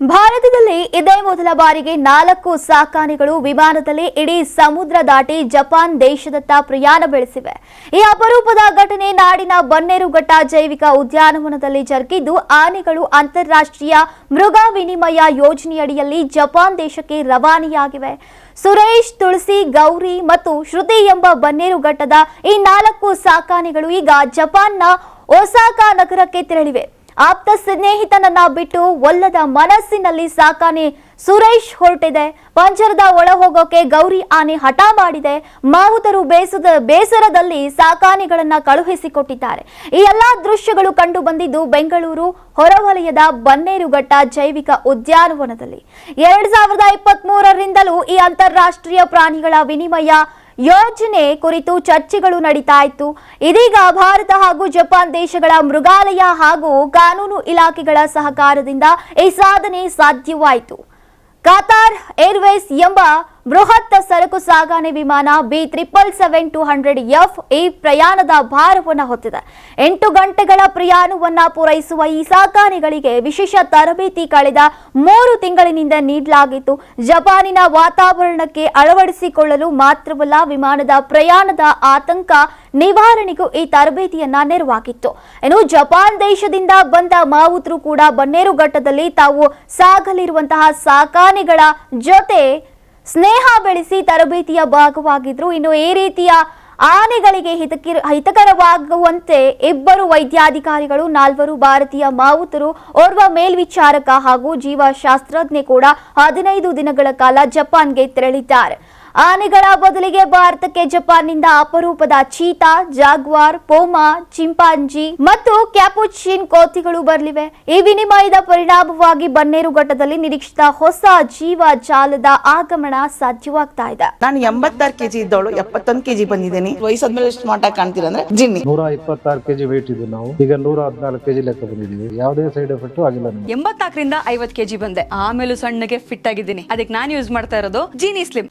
ಭಾರತದಲ್ಲಿ ಇದೇ ಮೊದಲ ಬಾರಿಗೆ ನಾಲ್ಕು ಸಾಕಾನೆಗಳು ವಿಮಾನದಲ್ಲಿ ಇಡೀ ಸಮುದ್ರ ದಾಟಿ ಜಪಾನ್ ದೇಶದತ್ತ ಪ್ರಯಾಣ ಬೆಳೆಸಿವೆ. ಈ ಅಪರೂಪದ ಘಟನೆ ನಾಡಿನ ಬನ್ನೇರುಘಟ್ಟ ಜೈವಿಕ ಉದ್ಯಾನವನದಲ್ಲಿ ಜರುಗಿದ್ದು, ಆನೆಗಳು ಅಂತಾರಾಷ್ಟ್ರೀಯ ಮೃಗ ವಿನಿಮಯ ಯೋಜನೆಯಡಿಯಲ್ಲಿ ಜಪಾನ್ ದೇಶಕ್ಕೆ ರವಾನೆಯಾಗಿವೆ. ಸುರೇಶ್, ತುಳಸಿ, ಗೌರಿ ಮತ್ತು ಶ್ರುತಿ ಎಂಬ ಬನ್ನೇರುಘಟ್ಟದ ಈ ನಾಲ್ಕು ಸಾಕಾನೆಗಳು ಈಗ ಜಪಾನ್ನ ಒಸಾಕಾ ನಗರಕ್ಕೆ ತೆರಳಿವೆ. ಆಪ್ತ ಸ್ನೇಹಿತನನ್ನ ಬಿಟ್ಟು ಒಲ್ಲದ ಮನಸ್ಸಿನಲ್ಲಿ ಸಾಕಾನೆ ಸುರೇಶ್ ಹೊರಟಿದೆ. ಪಂಚರದ ಒಳ ಹೋಗೋಕೆ ಗೌರಿ ಆನೆ ಹಠ ಮಾಡಿದೆ. ಮಾವುತರು ಬೇಸದ ಬೇಸರದಲ್ಲಿ ಸಾಕಾನೆಗಳನ್ನ ಕಳುಹಿಸಿಕೊಟ್ಟಿದ್ದಾರೆ. ಈ ಎಲ್ಲಾ ದೃಶ್ಯಗಳು ಕಂಡು ಬಂದಿದ್ದು ಬೆಂಗಳೂರು ಹೊರವಲಯದ ಬನ್ನೇರುಘಟ್ಟ ಜೈವಿಕ ಉದ್ಯಾನವನದಲ್ಲಿ. ಎರಡ್ ಸಾವಿರದ ಈ ಅಂತಾರಾಷ್ಟ್ರೀಯ ಪ್ರಾಣಿಗಳ ವಿನಿಮಯ ಯೋಜನೆ ಕುರಿತು ಚರ್ಚೆಗಳು ನಡೀತಾ ಇತ್ತು ಇದೀಗ ಭಾರತ ಹಾಗೂ ಜಪಾನ್ ದೇಶಗಳ ಮೃಗಾಲಯ ಹಾಗೂ ಕಾನೂನು ಇಲಾಖೆಗಳ ಸಹಕಾರದಿಂದ ಈ ಸಾಧನೆ ಸಾಧ್ಯವಾಯಿತು. ಕತಾರ್ ಏರ್ವೇಸ್ ಎಂಬ ಬೃಹತ್ ಸರಕು ಸಾಗಣೆ ವಿಮಾನ B triple seven two hundred F ಈ ಪ್ರಯಾಣದ ಭಾರವನ್ನು ಹೊತ್ತಿದೆ. ಎಂಟು ಗಂಟೆಗಳ ಪ್ರಯಾಣವನ್ನು ಪೂರೈಸುವ ಈ ಸಾಕಾಣೆಗಳಿಗೆ ವಿಶೇಷ ತರಬೇತಿ ಕಳೆದ ಮೂರು ತಿಂಗಳಿನಿಂದ ನೀಡಲಾಗಿತ್ತು ಜಪಾನಿನ ವಾತಾವರಣಕ್ಕೆ ಅಳವಡಿಸಿಕೊಳ್ಳಲು ಮಾತ್ರವಲ್ಲ ವಿಮಾನದ ಪ್ರಯಾಣದ ಆತಂಕ ನಿವಾರಣೆಗೂ ಈ ತರಬೇತಿಯನ್ನ ನೆರವಾಗಿತ್ತು. ಇನ್ನು ಜಪಾನ್ ದೇಶದಿಂದ ಬಂದ ಮಾವುತರು ಕೂಡ ಬನ್ನೇರುಘಟ್ಟದಲ್ಲಿ ತಾವು ಸಾಗಲಿರುವಂತಹ ಸಾಕಾನೆಗಳ ಜೊತೆ ಸ್ನೇಹ ಬೆಳೆಸಿ ತರಬೇತಿಯ ಭಾಗವಾಗಿದ್ರು. ಇನ್ನು ಈ ರೀತಿಯ ಆನೆಗಳಿಗೆ ಹಿತಕಿರ ಹಿತಕರವಾಗುವಂತೆ ಇಬ್ಬರು ವೈದ್ಯಾಧಿಕಾರಿಗಳು, ನಾಲ್ವರು ಭಾರತೀಯ ಮಾವುತರು, ಓರ್ವ ಮೇಲ್ವಿಚಾರಕ ಹಾಗೂ ಜೀವಶಾಸ್ತ್ರಜ್ಞೆ ಕೂಡ ಹದಿನೈದು ದಿನಗಳ ಕಾಲ ಜಪಾನ್ಗೆ ತೆರಳಿದ್ದಾರೆ. ಆನೆಗಳ ಬದಲಿಗೆ ಭಾರತಕ್ಕೆ ಜಪಾನ್ನಿಂದ ಅಪರೂಪದ ಚೀತಾ ಜಾಗ್ವಾರ್ ಪೋಮಾ ಚಿಂಪಾಂಜಿ ಮತ್ತು ಕ್ಯಾಪುಚಿನ್ ಕೋತಿಗಳು ಬರಲಿವೆ. ಈ ವಿನಿಮಯದ ಪರಿಣಾಮವಾಗಿ ಬನ್ನೇರುಘಟ್ಟದಲ್ಲಿ ನಿರೀಕ್ಷಿತ ಹೊಸ ಜೀವ ಜಾಲದ ಆಗಮನ ಸಾಧ್ಯವಾಗ್ತಾ ಇದೆ. ನಾನು ಎಂಬತ್ತಾರು ಕೆಜಿ ಇದ್ದವಳು ಎಪ್ಪತ್ತೊಂದು ಕೆಜಿ ಬಂದಿದ್ದೀನಿ. ವಯಸ್ಸಾದ್ಮೇಲೆ ಸ್ಮಾರ್ಟ್ ಆಗಿ ಕಾಣ್ತೀರ ಅಂದ್ರೆ ಜಿನ್ನಿ. ನೂರ ಇಪ್ಪತ್ತಾರು ಕೆಜಿ ವೇಟ್ ಇದೆ ನಾವು. ಈಗ ನೂರ ಹದಿನಾಲ್ಕು ಕೆಜಿ ಲೆಕ್ಕ ಬಂದಿದ್ದೀವಿ. ಯಾವುದೇ ಸೈಡ್ ಎಫೆಕ್ಟ್ ಆಗಿಲ್ಲ ಎಂಬತ್ತಾಕರಿಂದ ಎಂಬತ್ನಾಲ್ಕರಿಂದ ಐವತ್ ಕೆಜಿ ಬಂದೆ. ಆಮೇಲೂ ಸಣ್ಣಗೆ ಫಿಟ್ ಆಗಿದ್ದೀನಿ. ಅದಕ್ಕೆ ನಾನು ಯೂಸ್ ಮಾಡ್ತಾ ಇರೋದು ಜೀನಿ ಸ್ಲಿಮ್